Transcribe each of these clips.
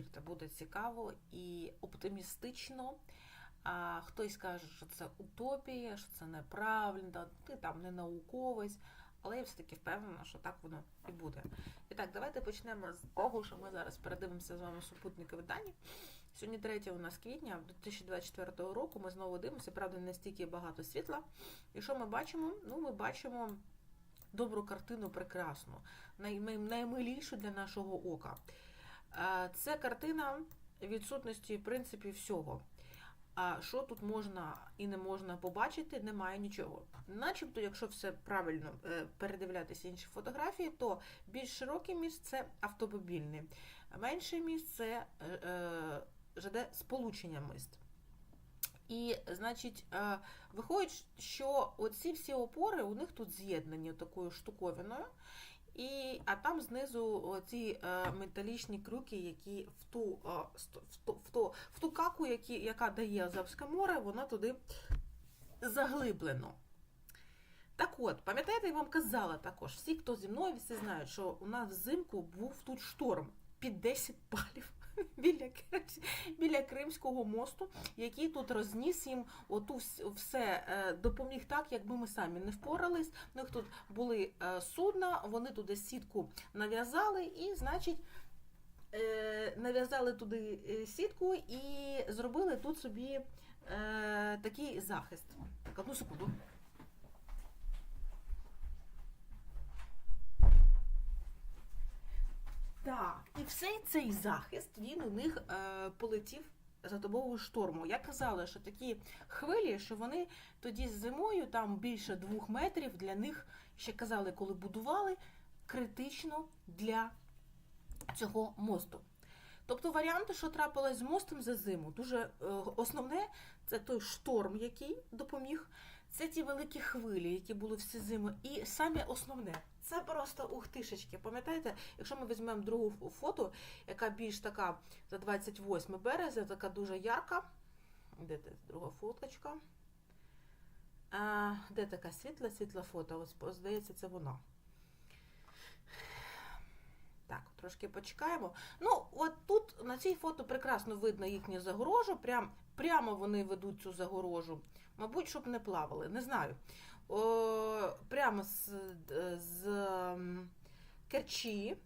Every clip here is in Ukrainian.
повірте, буде цікаво і оптимістично. А хтось каже, що це утопія, що це неправильно, ти там не науковець, але я все-таки впевнена, що так воно і буде. І так, давайте почнемо з того, що ми зараз передивимося з вами супутникові дані. Сьогодні 3 у нас квітня 2024 року. Ми знову дивимося, правда, не стільки багато світла. І що ми бачимо? Ну, ми бачимо добру картину, прекрасну, наймилішу для нашого ока. Це картина відсутності, в принципі, всього. А що тут можна і не можна побачити, немає нічого. Начебто, якщо все правильно е, передивлятися інші фотографії, то більш широкий міст це автомобільний, менший міст це е, е, ЖД сполучення міст. І, значить, виходить, що оці всі опори у них тут з'єднані такою штуковиною. І, а там знизу ці е, металічні крюки, які в ту, е, в ту, в ту, в ту каку, які, яка дає Азовське море, вона туди заглиблено. Так от, пам'ятаєте, я вам казала також, всі, хто зі мною, всі знають, що у нас взимку був тут шторм під 10 палів біля, біля Кримського мосту, який тут розніс їм оту все е, допоміг так, якби ми самі не впорались. У них тут були е, судна, вони туди сітку нав'язали, і, значить, е, нав'язали туди сітку і зробили тут собі такий захист. Так, одну секунду. Так, і все цей захист він у них е, полетів за добовою шторму. Я казала, що такі хвилі, що вони тоді з зимою, там більше двох метрів, для них ще казали, коли будували, критично для цього мосту. Тобто варіанти, що трапилось з мостом за зиму, дуже е, основне це той шторм, який допоміг. Це ті великі хвилі, які були всі зими. І саме основне, це просто ухтишечки. Пам'ятаєте, якщо ми візьмемо другу фото, яка більш така за 28 березня, така дуже ярка. Де це друга фоточка? А, де така світла, світла фото? Ось, здається, це вона. Так, трошки почекаємо. Ну, от тут на цій фото прекрасно видно їхню загорожу. Прям, прямо вони ведуть цю загорожу. Мабуть, щоб не плавали, не знаю. О, прямо з, з Керчі.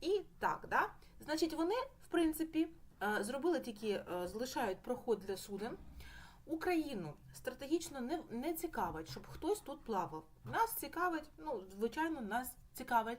І так, да? Значить, вони, в принципі, е, зробили тільки, е, залишають проход для суден. Україну стратегічно не, не цікавить, щоб хтось тут плавав. Нас цікавить, ну, звичайно, нас цікавить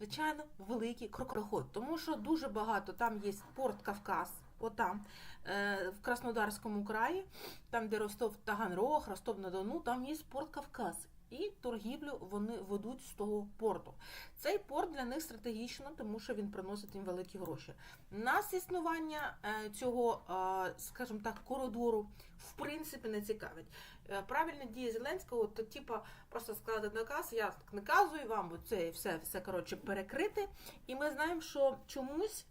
звичайно, великий крокоход, тому що дуже багато там є порт Кавказ, отам, е, в Краснодарському краї, там, де Ростов Таганрог, Ростов-на-Дону, там є порт Кавказ. І торгівлю вони ведуть з того порту. Цей порт для них стратегічно, тому що він приносить їм великі гроші. Нас існування е, цього, скажімо так, коридору в принципі не цікавить. Е, Правильна дія Зеленського, то типа просто сказати наказ, я наказую вам бо це все, все коротше перекрити. І ми знаємо, що чомусь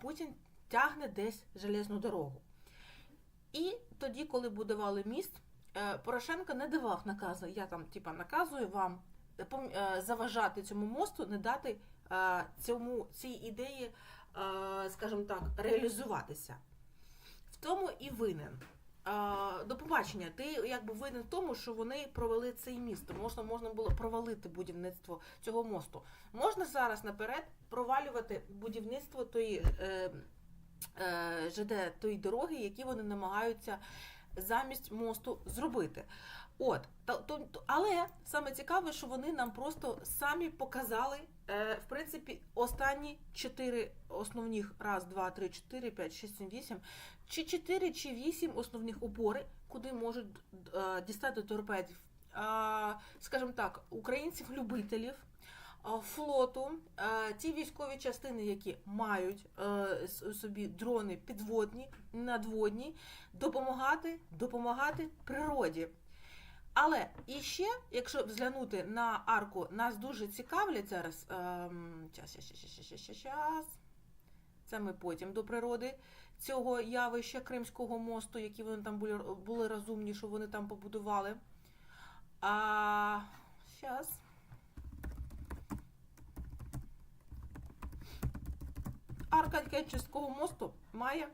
Путін тягне десь железну дорогу. І тоді, коли будували міст, е, Порошенко не давав наказу. Я там, типа, наказую вам е, е, заважати цьому мосту, не дати цьому цій ідеї, скажімо так, реалізуватися. В тому і винен. До побачення. Ти якби винен в тому, що вони провели цей міст. Можна, можна було провалити будівництво цього мосту. Можна зараз наперед провалювати будівництво тої ЖД тої дороги, які вони намагаються замість мосту зробити. От, то, але саме цікаве, що вони нам просто самі показали, е, в принципі, останні чотири основних раз, два, три, чотири, п'ять, шість, сім, вісім, чи чотири, чи вісім основних опори, куди можуть е, дістати торпедів. Е, скажімо так, українців-любителів. Флоту, ті військові частини, які мають е, собі дрони підводні, надводні, допомагати, допомагати природі. Але і ще, якщо взглянути на арку, нас дуже цікавлять зараз. Ем, час, час, час, час, час, час. Це ми потім до природи цього явища Кримського мосту, які вони там були, були розумні, що вони там побудували. А зараз. А арка Керченського мосту має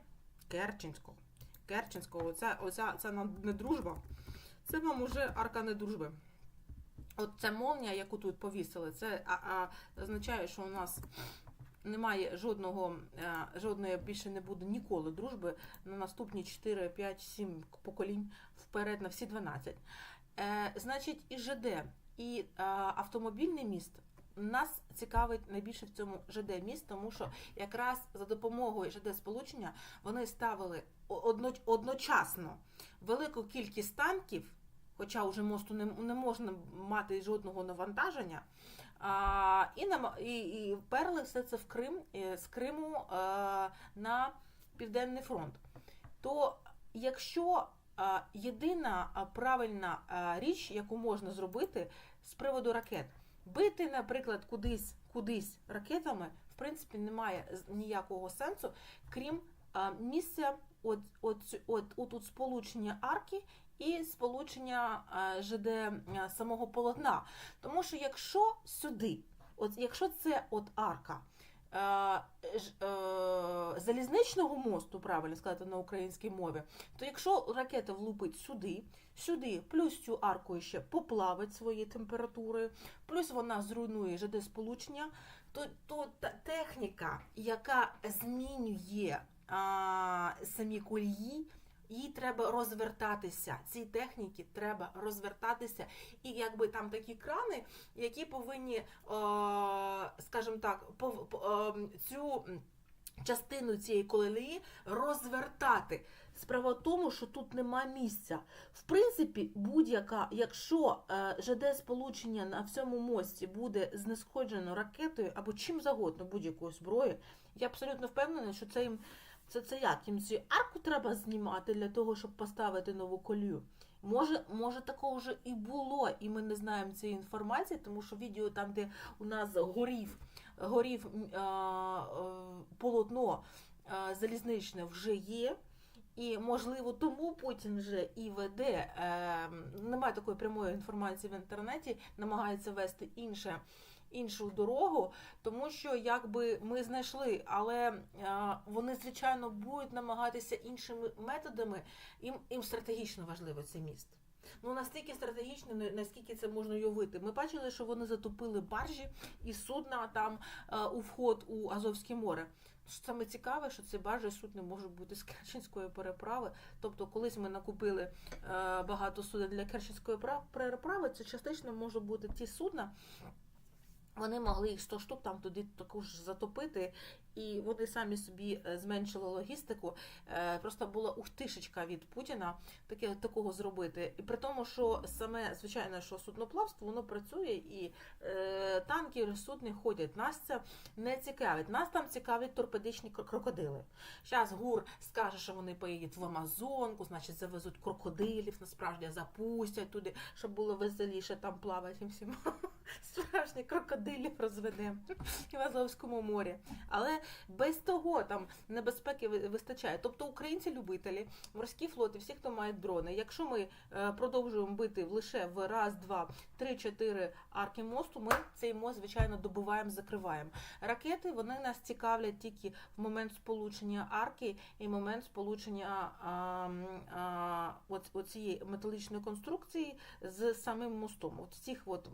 Керченського. Керченського. Оця, оця це не дружба. Це вам уже арка не дружби. От ця молнія, яку тут повісили, це а, а, означає, що у нас немає жодного, е, жодної більше не буде ніколи дружби на наступні 4, 5, 7 поколінь вперед на всі 12. Е, значить, і ЖД, і е, автомобільний міст нас цікавить найбільше в цьому ЖД міст, тому що якраз за допомогою ЖД сполучення вони ставили одно, одночасно велику кількість танків, хоча вже мосту не, можна мати жодного навантаження. А, і, і, і вперли все це в Крим з Криму е, на Південний фронт. То якщо е, єдина е, правильна річ, яку можна зробити з приводу ракет, бити, наприклад, кудись, кудись ракетами, в принципі, немає ніякого сенсу, крім місця от, от, от, от, от сполучення арки і сполучення ЖД самого полотна. Тому що якщо сюди, от якщо це от арка залізничного мосту, правильно сказати на українській мові, то якщо ракета влупить сюди, сюди, плюс цю арку ще поплавить свої температури, плюс вона зруйнує ЖД сполучення, то, то та техніка, яка змінює а, самі колії, їй треба розвертатися. Цій техніці треба розвертатися. І якби там такі крани, які повинні, е, скажімо так, ем, цю частину цієї колії розвертати. Справа в тому, що тут нема місця. В принципі, будь-яка, якщо е, ЖД сполучення на всьому мості буде знешкоджено ракетою або чим загодно будь-якою зброєю, я абсолютно впевнена, що це їм це, це як? Їм цю арку треба знімати для того, щоб поставити нову колію. Може, може, такого вже і було, і ми не знаємо цієї інформації, тому що відео там, де у нас горів, горів м, а, е, полотно а, залізничне, вже є. І можливо тому Путін вже і веде, е, немає такої прямої інформації в інтернеті, намагається вести інше, іншу дорогу, тому що якби ми знайшли, але е, вони звичайно будуть намагатися іншими методами. Їм, їм стратегічно важливо цей міст. Ну настільки стратегічно, наскільки це можна уявити. Ми бачили, що вони затопили баржі і судна там е, у вход у Азовське море. Саме цікаве, що ці баржі і судни можуть бути з Керченської переправи. Тобто, колись ми накупили е, багато суден для Керченської пра- переправи, це частично може бути ті судна. Вони могли їх 100 штук там туди також затопити, і вони самі собі е, зменшили логістику. Е, Просто була ухтишечка від Путіна таке такого зробити. І при тому, що саме звичайно, що судноплавство воно працює і е, танки судни ходять. Нас це не цікавить. Нас там цікавлять торпедичні крокодили. Зараз ГУР скаже, що вони поїдуть в Амазонку, значить завезуть крокодилів, насправді запустять туди, щоб було веселіше там плавати всім. Справжні крокодилів розведемо в Азовському морі. Але без того там небезпеки вистачає. Тобто українці-любителі, морські флоти, всі, хто має дрони. Якщо ми е, продовжуємо бити лише в раз, два, три, чотири арки мосту, ми цей мост, звичайно, добиваємо, закриваємо. Ракети вони нас цікавлять тільки в момент сполучення арки і момент сполучення а, а, от, оцієї металічної конструкції з самим мостом. От в цих от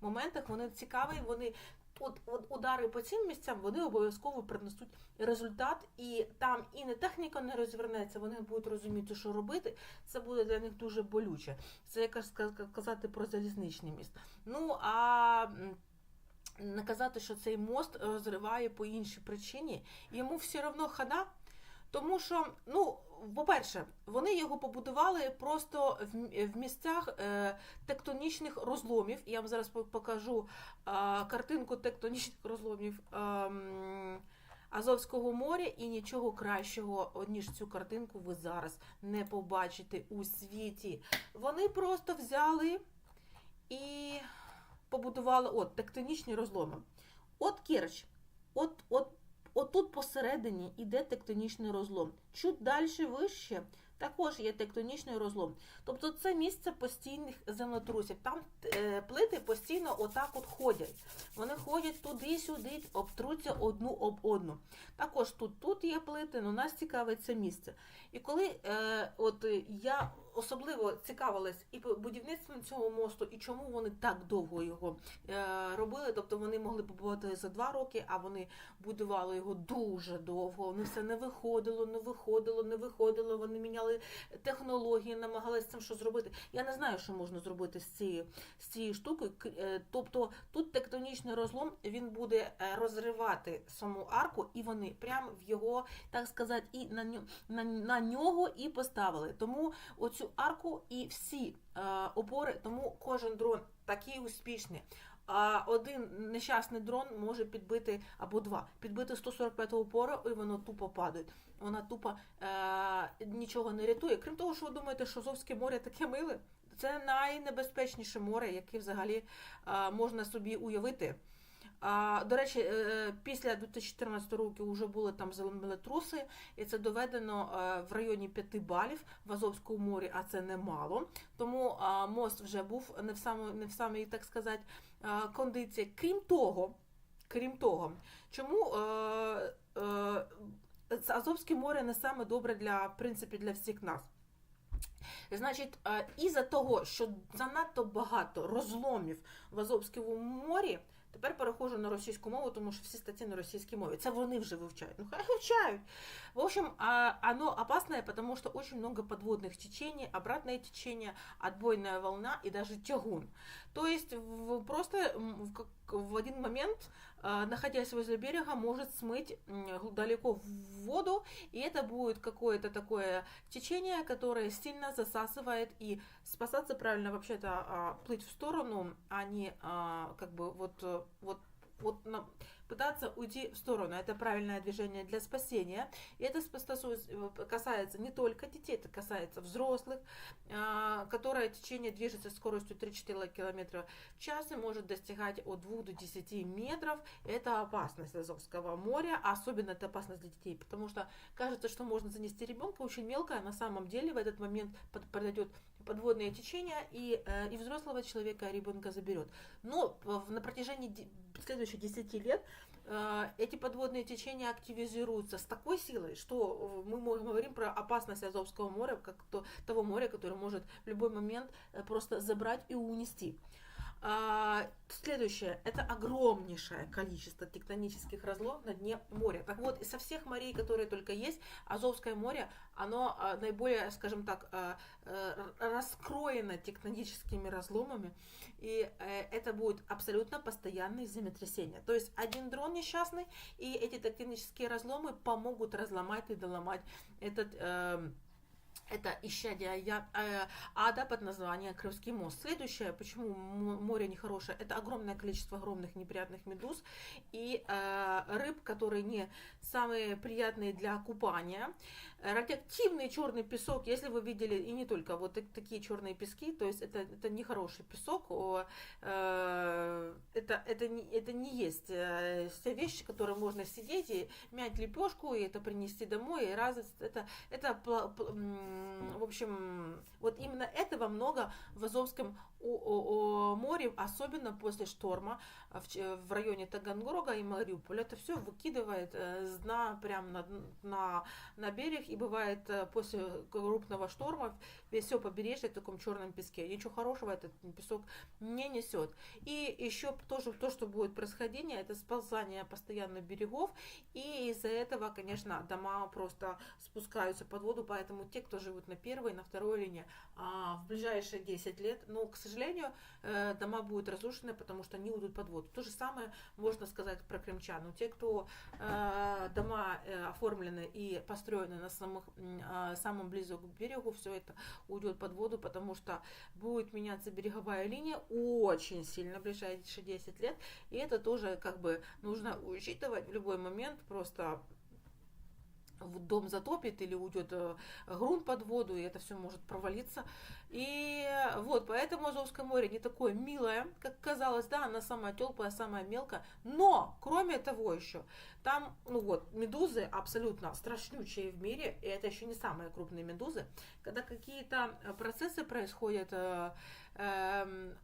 моментах вони цікаві, вони. От, от удари по цим місцям вони обов'язково принесуть результат, і там і не техніка не розвернеться, вони будуть розуміти, що робити. Це буде для них дуже болюче. Це якраз казати про залізничний міст. Ну а м, не казати, що цей мост розриває по іншій причині, йому все одно хана. Тому що, ну, по-перше, вони його побудували просто в, місцях е, тектонічних розломів. Я вам зараз покажу картинку тектонічних розломів Азовського моря, і нічого кращого, ніж цю картинку, ви зараз не побачите у світі. Вони просто взяли і побудували от тектонічні розломи. От Керч, тут посередині іде тектонічний розлом. Чуть далі вище також є тектонічний розлом. Тобто це місце постійних землетрусів. Там е, плити постійно отак от ходять. Вони ходять туди-сюди, обтруться одну об одну. Також тут тут є плити, але нас цікавить це місце. І коли е, от я особливо цікавилась і будівництвом цього мосту, і чому вони так довго його е, робили. Тобто вони могли побувати за два роки, а вони будували його дуже довго. Вони все не виходило, не виходило, не виходило. Вони міняли технології, намагалися цим що зробити. Я не знаю, що можна зробити з цією з цією штукою. Е, тобто тут тектонічний розлом він буде е, розривати саму арку, і вони прямо в його, так сказати, і на на, на нього і поставили. Тому оцю арку і всі е, опори, тому кожен дрон такий успішний. А один нещасний дрон може підбити або два, підбити 145-ту опору, і воно тупо падає. Вона тупо е, нічого не рятує. Крім того, що ви думаєте, що Азовське море таке миле. Це найнебезпечніше море, яке взагалі е, можна собі уявити. А, До речі, е, після 2014 року вже були там землетруси, і це доведено е, в районі 5 балів в Азовському морі, а це немало. Тому мост вже був не в самій, не в самій, так сказати, кондиції. Крім того, крім того, чому е, Азовське море не саме добре для в принципі для всіх нас. Значить, із-за того, що занадто багато розломів в Азовському морі. Тепер перехожу на російську мову, тому що всі статті на російській мові. Це вони вже вивчають. Ну, хай вивчають. В общем, оно опасное, потому что очень много подводных течений, обратное течение, отбойная волна и даже тягун. То есть просто в один момент, находясь возле берега, может смыть далеко в воду, и это будет какое-то такое течение, которое сильно засасывает, и спасаться правильно вообще-то плыть в сторону, а не как бы вот, вот вот на, пытаться уйти в сторону. Это правильное движение для спасения. И это касается не только детей, это касается взрослых, а, которое течение движется скоростью 3-4 км в час и может достигать от 2 до 10 метров. Это опасность Азовского моря, особенно это опасность для детей, потому что кажется, что можно занести ребенка очень мелко, а на самом деле в этот момент подойдет подводное течение, и, э, и взрослого человека ребенка заберет. Но на протяжении следующих 10 лет э, эти подводные течения активизируются с такой силой, что мы говорим про опасность Азовского моря, как то, того моря, которое может в любой момент э, просто забрать и унести. А, следующее, это огромнейшее количество тектонических разломов на дне моря. Так вот, со всех морей, которые только есть, Азовское море, оно наиболее, скажем так, а, а, раскроено тектоническими разломами, и а, это будет абсолютно постоянные землетрясения. То есть один дрон несчастный, и эти тектонические разломы помогут разломать и доломать этот... А, это исчадие э, ада под названием Крымский мост. Следующее, почему море нехорошее, это огромное количество огромных неприятных медуз и э, рыб, которые не самые приятные для купания. Радиоактивный черный песок, если вы видели, и не только вот такие черные пески, то есть это, это нехороший песок, э, это, это, не, это не есть те вещи, которые можно сидеть и мять лепешку, и это принести домой, и раз это, это в общем, вот именно этого много в Азовском море, особенно после шторма в, районе Таганрога и Мариуполя. Это все выкидывает э, с дна прямо на, на, на берег, и бывает э, после крупного шторма все побережье в таком черном песке. Ничего хорошего этот песок не несет. И еще тоже то, что будет происходение, это сползание постоянно берегов, и из-за этого, конечно, дома просто спускаются под воду, поэтому те, кто живут на первой, на второй линии, а, в ближайшие 10 лет, ну, к сожалению, э, дома будут разрушены, потому что они уйдут под воду. То же самое можно сказать про крымчан. Но те, кто э, дома э, оформлены и построены на самых, а, самом близок к берегу, все это уйдет под воду, потому что будет меняться береговая линия очень сильно в ближайшие 10 лет. И это тоже как бы нужно учитывать в любой момент, просто дом затопит или уйдет э, грунт под воду, и это все может провалиться. И э, вот, поэтому Азовское море не такое милое, как казалось, да, она самая теплая, самая мелкая, но, кроме того еще, там, ну вот, медузы абсолютно страшнючие в мире, и это еще не самые крупные медузы, когда какие-то э, процессы происходят, э, эм,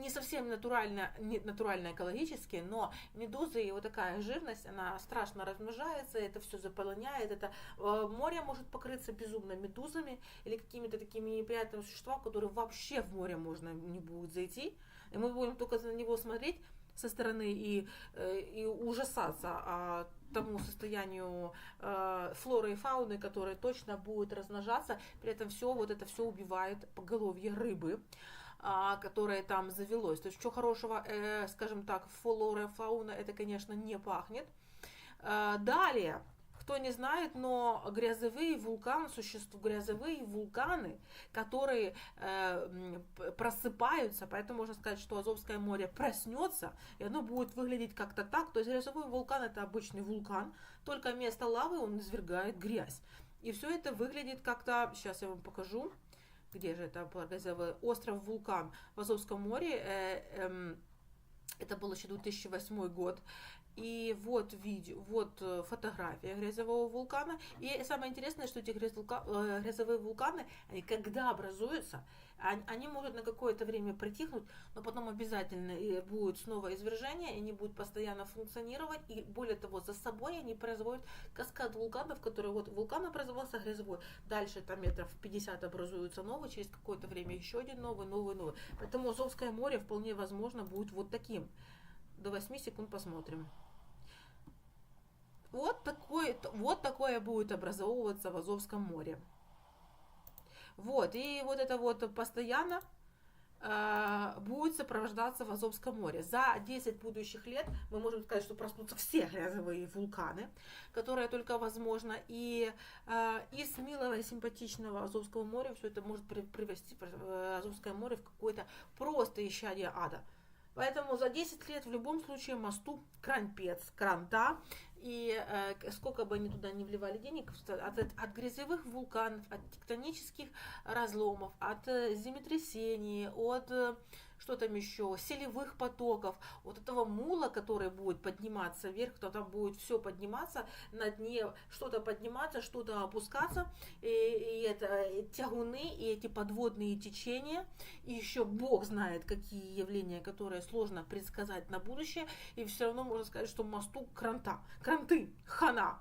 не совсем натурально, не натурально экологические, но медузы и вот такая жирность, она страшно размножается, это все заполоняет, это э, море может покрыться безумно медузами или какими-то такими неприятными существами, которые вообще в море можно не будет зайти, и мы будем только на него смотреть со стороны и, э, и ужасаться а, тому состоянию э, флоры и фауны, которая точно будет размножаться, при этом все вот это все убивает поголовье рыбы которое там завелось. То есть, что хорошего, э, скажем так, флора, фауна, это, конечно, не пахнет. Э, далее, кто не знает, но грязевые вулканы, существуют грязевые вулканы, которые э, просыпаются, поэтому можно сказать, что Азовское море проснется, и оно будет выглядеть как-то так. То есть грязевой вулкан это обычный вулкан, только вместо лавы он извергает грязь. И все это выглядит как-то, сейчас я вам покажу, где же это газовый остров Вулкан в Азовском море. Э, э, это был еще 2008 год. И вот видео, вот э, фотография грязевого вулкана. И самое интересное, что эти э, грязевые вулканы, они когда образуются, они могут на какое-то время притихнуть, но потом обязательно будет снова извержение, они будут постоянно функционировать, и более того, за собой они производят каскад вулканов, который вот вулкан образовался грязевой, дальше там метров 50 образуется новый, через какое-то время еще один новый, новый, новый. Поэтому Азовское море вполне возможно будет вот таким. До 8 секунд посмотрим. Вот, такой, вот такое будет образовываться в Азовском море. Вот, и вот это вот постоянно э, будет сопровождаться в Азовском море. За 10 будущих лет мы можем сказать, что проснутся все грязовые вулканы, которые только возможно. И э, из милого и симпатичного Азовского моря все это может при, привести Азовское море в какое-то просто исчадие ада. Поэтому за 10 лет в любом случае мосту кранпец, кранта, и э, сколько бы они туда не вливали денег, от, от грязевых вулканов, от тектонических разломов, от э, землетрясений, от э, что там еще, селевых потоков, вот этого мула, который будет подниматься вверх, то там будет все подниматься, на дне что-то подниматься, что-то опускаться, и, и это и тягуны, и эти подводные течения, и еще Бог знает, какие явления, которые сложно предсказать на будущее, и все равно можно сказать, что мосту кранта, кранты, хана.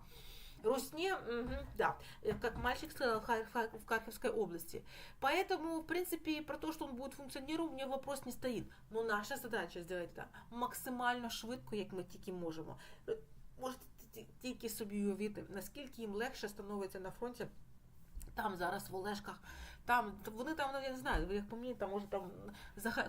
Русне, угу, да, э, как мальчик сказал, в Харьковской области. Поэтому, в принципе, про то, что он будет функционировать, у меня вопрос не стоит. Но наша задача сделать это максимально швидко, як ми тільки можемо. Можете тільки собі уявити, наскільки їм легше становиться на фронті. Там зараз в Олешках там вони там, ну я не знаю, як по мені, там може там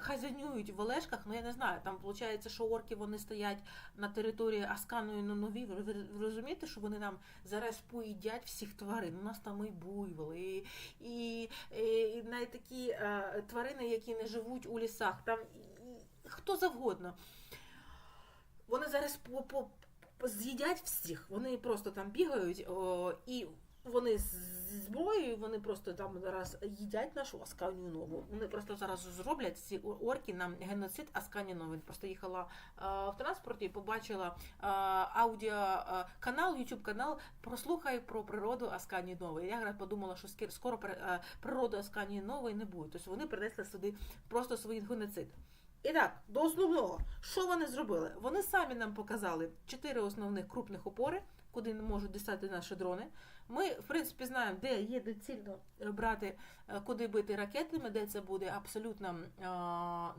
хазяйнюють в Олешках, ну я не знаю. Там виходить, що орки вони стоять на території Асканої на нові. Ви розумієте, що вони нам зараз поїдять всіх тварин. У нас там і буйволи, і, і, і навіть такі е, тварини, які не живуть у лісах, там і, хто завгодно. Вони зараз по, по, з'їдять всіх, вони просто там бігають о, і вони зброєю, вони просто там зараз їдять нашу Асканію Нову. Вони просто зараз зроблять ці орки на геноцид Аскані Нову. Просто їхала а, в транспорті і побачила аудіо канал, YouTube канал Прослухай про природу Аскані Нової. Я подумала, що скоро природу Асканії Нової не буде. Тобто вони принесли сюди просто свій геноцид. І так, до основного, що вони зробили? Вони самі нам показали чотири основних крупних опори, куди можуть дістати наші дрони. Ми, в принципі, знаємо, де є доцільно е, брати, е, куди бити ракетами, де це буде абсолютно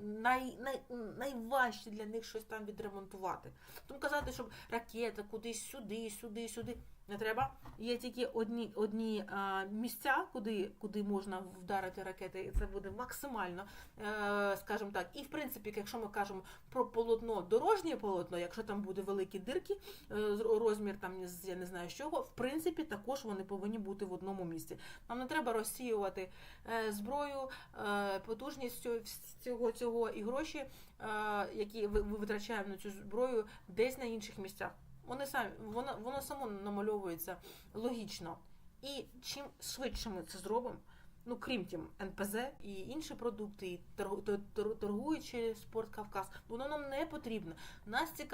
най, най, найважче для них щось там відремонтувати. Тому казати, щоб ракета кудись сюди, сюди, сюди. Не треба. Є тільки одні одні а, місця, куди куди можна вдарити ракети, і це буде максимально, е, скажімо так. І в принципі, якщо ми кажемо про полотно, дорожнє полотно, якщо там буде великі дирки, е, розмір там я не знаю з чого, в принципі, також вони повинні бути в одному місці. Нам не треба розсіювати е, зброю, е, потужність цього цього і гроші, е, які витрачаємо на цю зброю, десь на інших місцях. Вони самі воно, воно само намальовується логічно. І чим швидше ми це зробимо, ну крім тим НПЗ і інші продукти, і торгу- тор- тор- торгуючи спорт Кавказ, воно нам не потрібно. Нас цікавить